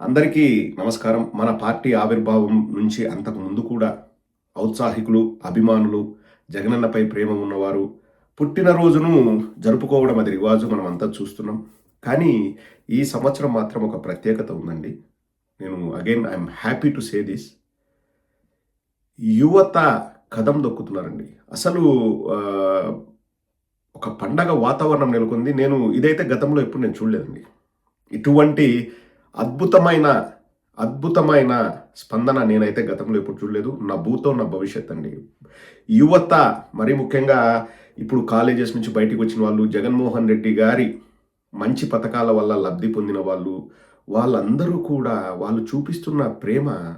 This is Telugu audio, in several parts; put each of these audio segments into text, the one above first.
అందరికీ నమస్కారం. మన పార్టీ ఆవిర్భావం నుంచి అంతకు ముందు కూడా ఔత్సాహికులు అభిమానులు జగనన్నపై ప్రేమ ఉన్నవారు పుట్టినరోజును జరుపుకోవడం అది రివాజు మనం అంతా చూస్తున్నాం. కానీ ఈ సంవత్సరం మాత్రం ఒక ప్రత్యేకత ఉందండి. నేను again I'm happy to say this. యువత కథం దొక్కుతున్నారండి. అసలు ఒక పండగ వాతావరణం నెలకొంది. నేను ఇదైతే గతంలో ఎప్పుడు నేను చూడలేదండి. ఇటువంటి అద్భుతమైన అద్భుతమైన స్పందన నేనైతే గతంలో ఎప్పుడు చూడలేదు. నా భూతో నా భవిష్యత్ అండి. యువత మరి ముఖ్యంగా ఇప్పుడు కాలేజెస్ నుంచి బయటకు వచ్చిన వాళ్ళు జగన్మోహన్ రెడ్డి గారి మంచి పథకాల వల్ల లబ్ధి పొందిన వాళ్ళు వాళ్ళందరూ కూడా వాళ్ళు చూపిస్తున్న ప్రేమ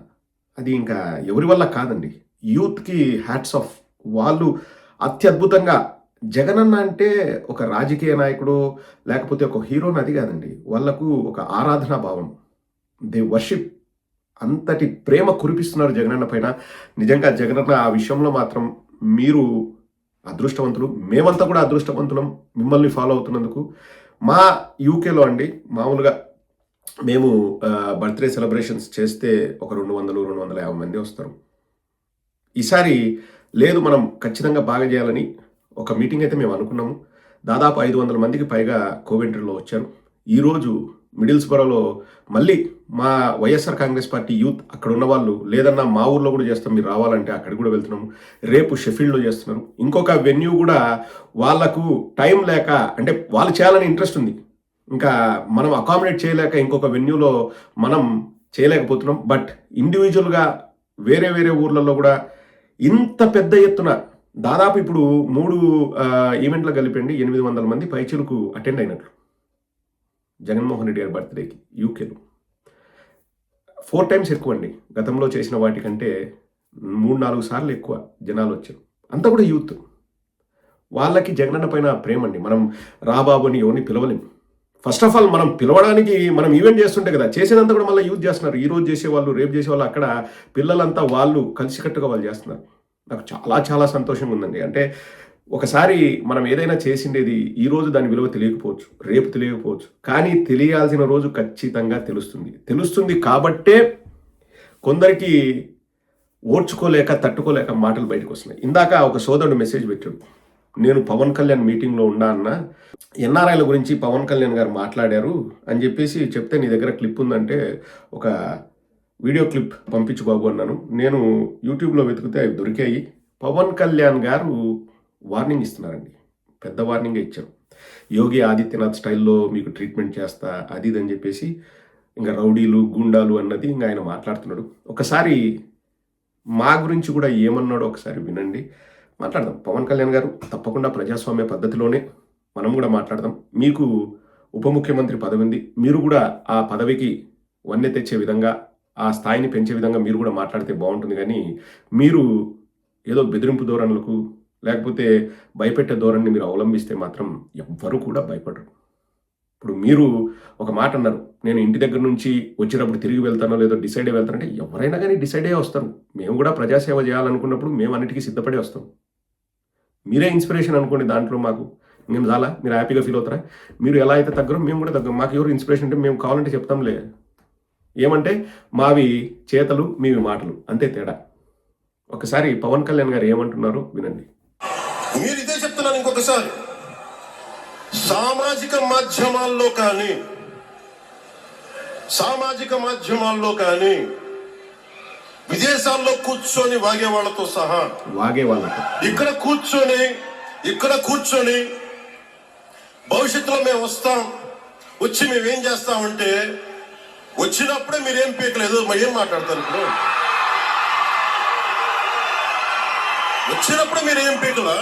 అది ఇంకా ఎవరి వల్ల కాదండి. యూత్కి హ్యాట్స్ ఆఫ్. వాళ్ళు అత్యద్భుతంగా జగనన్న అంటే ఒక రాజకీయ నాయకుడు లేకపోతే ఒక హీరో నది కాదండి. వాళ్ళకు ఒక ఆరాధనా భావం. They worship. అంతటి ప్రేమ కురిపిస్తున్నారు జగనన్న పైన. నిజంగా జగనన్న ఆ విషయంలో మాత్రం మీరు అదృష్టవంతులు. మేమంతా కూడా అదృష్టవంతులం. మిమ్మల్ని ఫాలో అవుతున్నందుకు. మా యూకేలో అండి మామూలుగా మేము బర్త్డే సెలబ్రేషన్స్ చేస్తే ఒక రెండు వందలు రెండు వందల యాభై మంది వస్తారు. ఈసారి లేదు మనం ఖచ్చితంగా బాగా చేయాలని ఒక మీటింగ్ అయితే మేము అనుకున్నాము. దాదాపు ఐదు వందల మందికి పైగా కోవెంట్రీలో వచ్చారు. ఈరోజు మిడిల్స్బరోలో మళ్ళీ మా వైఎస్ఆర్ కాంగ్రెస్ పార్టీ యూత్ అక్కడ ఉన్న వాళ్ళు లేదన్నా మా ఊర్లో కూడా చేస్తాం మీరు రావాలంటే అక్కడికి కూడా వెళ్తున్నాము. రేపు షెఫీల్డ్లో చేస్తున్నారు ఇంకొక వెన్యూ కూడా వాళ్ళకు టైం లేక అంటే వాళ్ళు చేయాలని ఇంట్రెస్ట్ ఉంది. ఇంకా మనం అకామిడేట్ చేయలేక ఇంకొక వెన్యూలో మనం చేయలేకపోతున్నాం. బట్ ఇండివిజువల్గా వేరే వేరే ఊర్లలో కూడా ఇంత పెద్ద ఎత్తున దాదాపు ఇప్పుడు మూడు ఈవెంట్లు కలిపండి ఎనిమిది వందల మంది పైచులకు అటెండ్ అయినట్లు. జగన్మోహన్ రెడ్డి గారి బర్త్డేకి యూకేలో. ఫోర్ టైమ్స్ ఎక్కువ అండి గతంలో చేసిన వాటికంటే మూడు నాలుగు సార్లు ఎక్కువ జనాలు వచ్చారు. అంతా కూడా యూత్. వాళ్ళకి జగనన్న పైన ప్రేమ అండి. మనం రాబాబుని ఎవరిని పిలవలేము ఫస్ట్ ఆఫ్ ఆల్ మనం పిలవడానికి మనం ఈవెంట్ చేస్తుంటే కదా చేసేదంతా కూడా మళ్ళీ యూజ్ చేస్తున్నారు. ఈ రోజు చేసేవాళ్ళు రేపు చేసేవాళ్ళు అక్కడ పిల్లలంతా వాళ్ళు కలిసికట్టుగా వాళ్ళు చేస్తున్నారు. నాకు చాలా చాలా సంతోషంగా ఉందండి అంటే ఒకసారి మనం ఏదైనా చేసిండేది ఈ రోజు దాని విలువ తెలియకపోవచ్చు రేపు తెలియకపోవచ్చు. కానీ తెలియాల్సిన రోజు ఖచ్చితంగా తెలుస్తుంది. తెలుస్తుంది కాబట్టే కొందరికి ఓర్చుకోలేక తట్టుకోలేక మాటలు బయటకు వస్తున్నాయి ఇందాక ఒక సోదరుడు మెసేజ్ పెట్టాడు. నేను పవన్ కళ్యాణ్ మీటింగ్లో ఉన్నా అన్న ఎన్ఆర్ఐల గురించి పవన్ కళ్యాణ్ గారు మాట్లాడారు అని చెప్పేసి చెప్తే నీ దగ్గర క్లిప్ ఉందంటే ఒక వీడియో క్లిప్ పంపించు బాబు అన్నాను. నేను యూట్యూబ్లో వెతికితే అవి దొరికాయి. పవన్ కళ్యాణ్ గారు వార్నింగ్ ఇస్తున్నారండి. పెద్ద వార్నింగ్ ఇచ్చారు. యోగి ఆదిత్యనాథ్ స్టైల్లో మీకు ట్రీట్మెంట్ చేస్తా అది ఇది అని చెప్పేసి ఇంకా రౌడీలు గుండాలు అన్నది ఇంకా ఆయన మాట్లాడుతున్నాడు. ఒకసారి మా గురించి కూడా ఏమన్నాడో ఒకసారి వినండి. మాట్లాడదాం. పవన్ కళ్యాణ్ గారు తప్పకుండా ప్రజాస్వామ్య పద్ధతిలోనే మనం కూడా మాట్లాడదాం. మీకు ఉప ముఖ్యమంత్రి పదవి ఉంది. మీరు కూడా ఆ పదవికి వన్నె తెచ్చే విధంగా ఆ స్థాయిని పెంచే విధంగా మీరు కూడా మాట్లాడితే బాగుంటుంది. కానీ మీరు ఏదో బెదిరింపు ధోరణులకు లేకపోతే భయపెట్టే ధోరణిని మీరు అవలంబిస్తే మాత్రం ఎవ్వరూ కూడా భయపడరు. ఇప్పుడు మీరు ఒక మాట అన్నారు నేను ఇంటి దగ్గర నుంచి వచ్చేటప్పుడు తిరిగి వెళ్తానో లేదో డిసైడ్ అయ్యి వెళ్తానంటే ఎవరైనా కానీ డిసైడ్ అయ్యే వస్తారు. మేము కూడా ప్రజాసేవ చేయాలనుకున్నప్పుడు మేము అన్నిటికీ సిద్ధపడే వస్తాం. మీరే ఇన్స్పిరేషన్ అనుకోండి దాంట్లో మాకు. మేము చాలా మీరు హ్యాపీగా ఫీల్ అవుతారా? మీరు ఎలా అయితే తగ్గరో మేము కూడా తగ్గం మాకు ఎవరు ఇన్స్పిరేషన్ అంటే మేము కావాలంటే చెప్తాంలే. ఏమంటే మావి చేతలు మీవి మాటలు. అంతే తేడా. ఒకసారి పవన్ కళ్యాణ్ గారు ఏమంటున్నారో వినండి. మీరు ఇదే చెప్తున్నాను ఇంకొకసారి. సామాజిక మాధ్యమాల్లో కానీ సామాజిక మాధ్యమాల్లో కానీ విదేశాల్లో కూర్చొని వాగే వాళ్ళతో సహా వాగే వాళ్ళతో. ఇక్కడ కూర్చొని ఇక్కడ కూర్చొని భవిష్యత్తులో మేము వస్తాం వచ్చి మేము ఏం చేస్తామంటే వచ్చినప్పుడే మీరేం పీకలేదు? మరి ఏం మాట్లాడతారు ఇప్పుడు? వచ్చినప్పుడు మీరు ఏం పీకలా?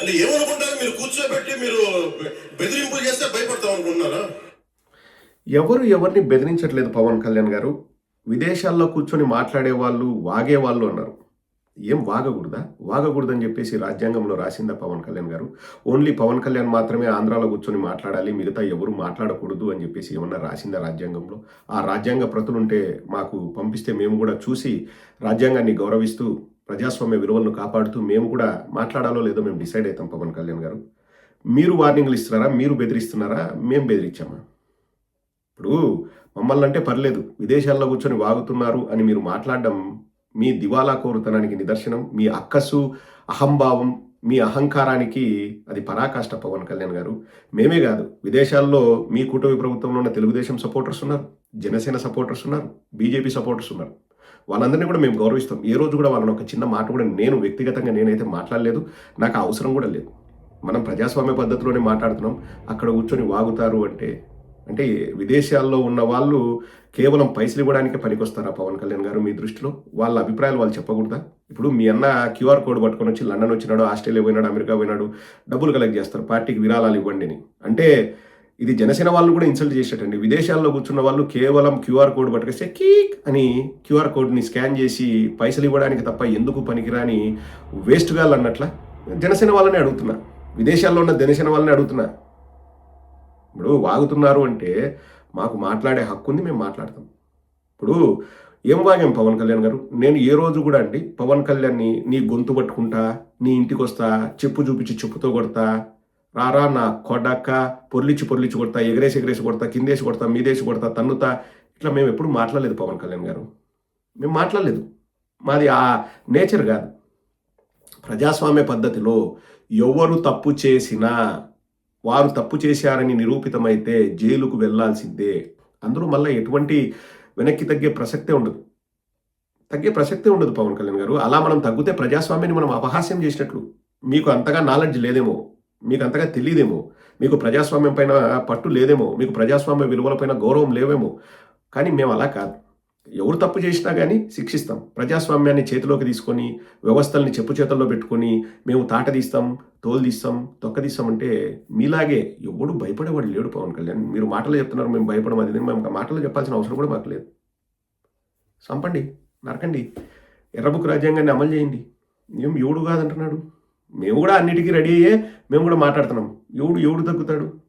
అంటే ఏమనుకుంటారు? మీరు కూర్చోబెట్టి మీరు బెదిరింపులు చేస్తే భయపడతాం అనుకుంటున్నారా? ఎవరు ఎవరిని బెదిరించట్లేదు పవన్ కళ్యాణ్ గారు. విదేశాల్లో కూర్చొని మాట్లాడే వాళ్ళు వాగే వాళ్ళు అన్నారు ఏం వాగకూడదా? వాగకూడదని చెప్పేసి రాజ్యాంగంలో రాసిందా పవన్ కళ్యాణ్ గారు? ఓన్లీ పవన్ కళ్యాణ్ మాత్రమే ఆంధ్రాలో కూర్చొని మాట్లాడాలి మిగతా ఎవరు మాట్లాడకూడదు అని చెప్పేసి ఏమన్నా రాసిందా రాజ్యాంగంలో? ఆ రాజ్యాంగ ప్రతులు ఉంటే మాకు పంపిస్తే మేము కూడా చూసి రాజ్యాంగాన్ని గౌరవిస్తూ ప్రజాస్వామ్య విలువలను కాపాడుతూ మేము కూడా మాట్లాడాలో లేదో మేము డిసైడ్ అవుతాం పవన్ కళ్యాణ్ గారు. మీరు వార్నింగ్లు ఇస్తున్నారా? మీరు బెదిరిస్తున్నారా? మేము బెదిరించామా? ఇప్పుడు మమ్మల్ని అంటే పర్లేదు విదేశాల్లో కూర్చొని వాగుతున్నారు అని మీరు మాట్లాడడం మీ దివాలా కోరుతనానికి నిదర్శనం మీ అక్కసు అహంభావం మీ అహంకారానికి అది పరాకాష్ట పవన్ కళ్యాణ్ గారు. మేమే కాదు విదేశాల్లో మీ కూటమి ప్రభుత్వంలో ఉన్న తెలుగుదేశం సపోర్టర్స్ ఉన్నారు జనసేన సపోర్టర్స్ ఉన్నారు బీజేపీ సపోర్టర్స్ ఉన్నారు. వాళ్ళందరినీ కూడా మేము గౌరవిస్తాం. ఏ రోజు కూడా వాళ్ళని ఒక చిన్న మాట కూడా నేను వ్యక్తిగతంగా నేనైతే మాట్లాడలేదు నాకు అవసరం కూడా లేదు. మనం ప్రజాస్వామ్య పద్ధతిలోనే మాట్లాడుతున్నాం అక్కడ కూర్చొని వాగుతారు అంటే అంటే విదేశాల్లో ఉన్న వాళ్ళు కేవలం పైసలు ఇవ్వడానికే పనికొస్తారా పవన్ కళ్యాణ్ గారు మీ దృష్టిలో? వాళ్ళ అభిప్రాయాలు వాళ్ళు చెప్పకూడదా? ఇప్పుడు మీ అన్న క్యూఆర్ కోడ్ పట్టుకొని వచ్చి లండన్ వచ్చినాడు ఆస్ట్రేలియా పోయినాడు అమెరికా పోయినాడు డబ్బులు కలెక్ట్ చేస్తారు పార్టీకి విరాళాలు ఇవ్వండి అని. అంటే ఇది జనసేన వాళ్ళు కూడా ఇన్సల్ట్ చేసేటండి. విదేశాల్లో కూర్చున్న వాళ్ళు కేవలం క్యూఆర్ కోడ్ పట్టుకొస్తే కీక్ అని క్యూఆర్ కోడ్ని స్కాన్ చేసి పైసలు ఇవ్వడానికి తప్ప ఎందుకు పనికిరాని వేస్ట్గా అన్నట్ల జనసేన వాళ్ళని అడుగుతున్నా. విదేశాల్లో ఉన్న జనసేన వాళ్ళని అడుగుతున్నా. ఇప్పుడు వాగుతున్నారు అంటే మాకు మాట్లాడే హక్కు ఉంది మేము మాట్లాడతాం. ఇప్పుడు ఏం వాగాం పవన్ కళ్యాణ్ గారు? నేను ఏ రోజు కూడా అండి పవన్ కళ్యాణ్ని నీ గొంతు పట్టుకుంటా నీ ఇంటికి వస్తా చెప్పు చూపించి చెప్పుతో కొడతా రారా నా కొడక పొర్లిచ్చి పొర్లిచి కొడతా ఎగరేసి ఎగరేసి కొడతా కిందేసి కొడతా మీదేసి కొడతా తన్నుతా ఇట్లా మేము ఎప్పుడు మాట్లాడలేదు పవన్ కళ్యాణ్ గారు. మేము మాట్లాడలేదు. మాది ఆ నేచర్ కాదు. ప్రజాస్వామ్య పద్ధతిలో ఎవరు తప్పు చేసినా వారు తప్పు చేశారని నిరూపితమైతే జైలుకు వెళ్ళాల్సిందే. అందులో మళ్ళీ ఎటువంటి వెనక్కి తగ్గే ప్రసక్తే ఉండదు. తగ్గే ప్రసక్తే ఉండదు పవన్ కళ్యాణ్ గారు. అలా మనం తగ్గితే ప్రజాస్వామ్యాన్ని మనం అపహాస్యం చేసినట్లు. మీకు అంతగా నాలెడ్జ్ లేదేమో. మీకు అంతగా తెలియదేమో మీకు ప్రజాస్వామ్యం పైన పట్టు లేదేమో. మీకు ప్రజాస్వామ్య విలువలపైన గౌరవం లేవేమో. కానీ మేము అలా కాదు. ఎవరు తప్పు చేసినా కానీ శిక్షిస్తాం. ప్రజాస్వామ్యాన్ని చేతిలోకి తీసుకొని వ్యవస్థల్ని చెప్పు చేతుల్లో పెట్టుకొని మేము తాట తీస్తాం తోలు తీస్తాం తొక్క తీస్తాం అంటే మీలాగే ఎవడు భయపడేవాడు లేడు పవన్ కళ్యాణ్. మీరు మాటలు చెప్తున్నారు మేము భయపడం అది మేము మాటలు చెప్పాల్సిన అవసరం కూడా మాకు లేదు. చంపండి నరకండి. ఎర్రబుక్ రాజ్యాంగాన్ని అమలు చేయండి. ఏం ఎవడు కాదంటున్నాడు? మేము కూడా అన్నిటికీ రెడీ అయ్యే మేము కూడా మాట్లాడుతున్నాం. ఎవడు ఎవడు తగ్గుతాడు?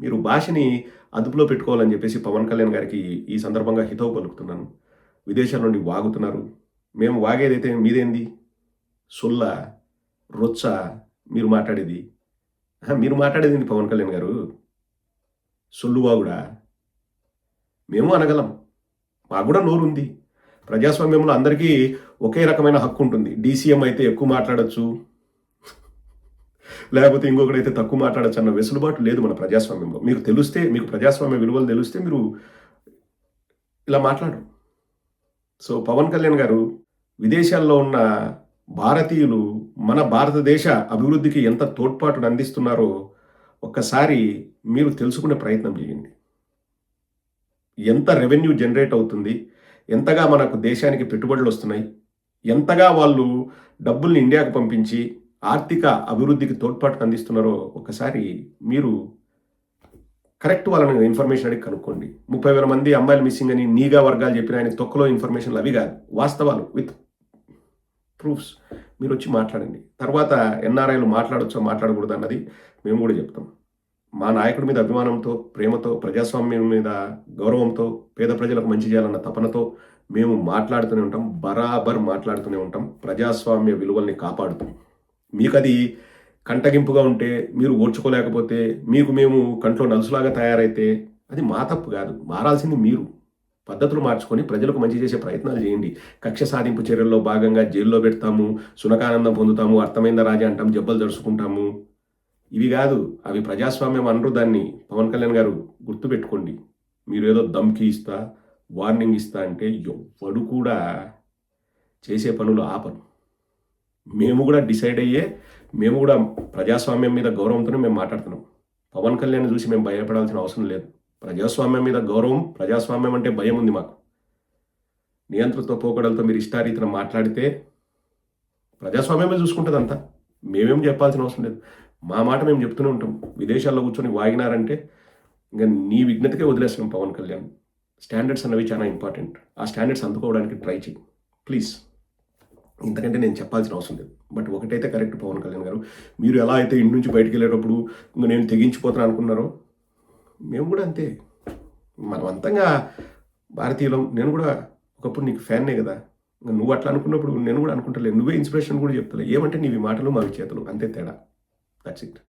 మీరు భాషని అదుపులో పెట్టుకోవాలని చెప్పేసి పవన్ కళ్యాణ్ గారికి ఈ సందర్భంగా హితవు పలుకుతున్నాను. విదేశాల నుండి వాగుతున్నారు. మేము వాగేదైతే మీదేంది? సొల్ల రొచ్చ మీరు మాట్లాడేది? మీరు మాట్లాడేది పవన్ కళ్యాణ్ గారు? సొల్లువాగుడా మేము అనగలం. మాకు కూడా నోరు ఉంది ప్రజాస్వామ్యంలో అందరికీ ఒకే రకమైన హక్కు ఉంటుంది డీసీఎం అయితే ఎక్కువ మాట్లాడచ్చు. లేకపోతే ఇంకొకడైతే తక్కువ మాట్లాడచ్చు అన్న వెసులుబాటు లేదు మన ప్రజాస్వామ్యంలో. మీకు తెలిస్తే మీకు ప్రజాస్వామ్య విలువలు తెలిస్తే మీరు ఇలా మాట్లాడు సో పవన్ కళ్యాణ్ గారు విదేశాల్లో ఉన్న భారతీయులు మన భారతదేశ అభివృద్ధికి ఎంత తోడ్పాటును అందిస్తున్నారో ఒక్కసారి మీరు తెలుసుకునే ప్రయత్నం చేయండి. ఎంత రెవెన్యూ జనరేట్ అవుతుంది ఎంతగా మనకు దేశానికి పెట్టుబడులు వస్తున్నాయి ఎంతగా వాళ్ళు డబ్బుల్ని ఇండియాకు పంపించి ఆర్థిక అభివృద్ధికి తోడ్పాటు అందిస్తున్నారో ఒకసారి మీరు కరెక్ట్ వాళ్ళని ఇన్ఫర్మేషన్ అడిగి కనుక్కోండి. ముప్పై వేల మంది అమ్మాయిలు మిస్సింగ్ అని నీగా వర్గాలు చెప్పిన ఆయన తొక్కలో ఇన్ఫర్మేషన్లు అవి కాదు. వాస్తవాలు విత్ ప్రూఫ్స్ మీరు వచ్చి మాట్లాడండి. తర్వాత ఎన్ఆర్ఐలు మాట్లాడొచ్చో మాట్లాడకూడదు అన్నది మేము కూడా చెప్తాం. మా నాయకుడి మీద అభిమానంతో ప్రేమతో ప్రజాస్వామ్యం మీద గౌరవంతో పేద ప్రజలకు మంచి చేయాలన్న తపనతో మేము మాట్లాడుతూనే ఉంటాం. బరాబర్ మాట్లాడుతూనే ఉంటాం. ప్రజాస్వామ్య విలువల్ని కాపాడుతాం. మీకు అది కంటగింపుగా ఉంటే మీరు ఓడ్చుకోలేకపోతే మీకు మేము కంట్లో నలుసులాగా తయారైతే అది మా తప్పు కాదు. మారాల్సింది మీరు. పద్ధతులు మార్చుకొని ప్రజలకు మంచి చేసే ప్రయత్నాలు చేయండి. కక్ష సాధింపు చర్యల్లో భాగంగా జైల్లో పెడతాము సునకానందం పొందుతాము అర్థమైందా రాజా అంటాం జబ్బలు దడుచుకుంటాము ఇవి కాదు అవి ప్రజాస్వామ్యం అనరు దాన్ని. పవన్ కళ్యాణ్ గారు గుర్తుపెట్టుకోండి. మీరు ఏదో దమ్కి ఇస్తా వార్నింగ్ ఇస్తా అంటే ఎవ్వడు కూడా చేసే పనులు ఆపను మేము కూడా డిసైడ్ అయ్యే మేము కూడా ప్రజాస్వామ్యం మీద గౌరవంతోనే మేము మాట్లాడుతున్నాం. పవన్ కళ్యాణ్ చూసి మేము భయపడాల్సిన అవసరం లేదు. ప్రజాస్వామ్యం మీద గౌరవం ప్రజాస్వామ్యం అంటే భయం ఉంది మాకు. నియంత్రణతో పోకడలతో మీరు ఇష్టారీతిన మాట్లాడితే ప్రజాస్వామ్యమే చూసుకుంటుంది అంతా మేమేం చెప్పాల్సిన అవసరం లేదు. మా మాట మేము చెప్తూనే ఉంటాం. విదేశాల్లో కూర్చొని వాగినారంటే ఇంకా నీ విజ్ఞతకే వదిలేస్తున్నాం పవన్ కళ్యాణ్. స్టాండర్డ్స్ అన్నవి చాలా ఇంపార్టెంట్. ఆ స్టాండర్డ్స్ అందుకోవడానికి ట్రై చేయి ప్లీజ్. ఇంతకంటే నేను చెప్పాల్సిన అవసరం లేదు. బట్ ఒకటైతే కరెక్ట్ పవన్ కళ్యాణ్ గారు. మీరు ఎలా అయితే ఇంటి నుంచి బయటికి వెళ్ళేటప్పుడు ఇంక నేను తెగించిపోతాను అనుకున్నారో మేము కూడా అంతే. మనమంతంగా భారతీయులం. నేను కూడా ఒకప్పుడు నీకు ఫ్యాన్నే కదా. ఇంకా నువ్వు అట్లా అనుకున్నప్పుడు నేను కూడా అనుకుంటలేదు నువ్వే ఇన్స్పిరేషన్ కూడా చెప్తలే. ఏమంటే నీవి మాటలు మావి చేతులు. అంతే తేడా. That's it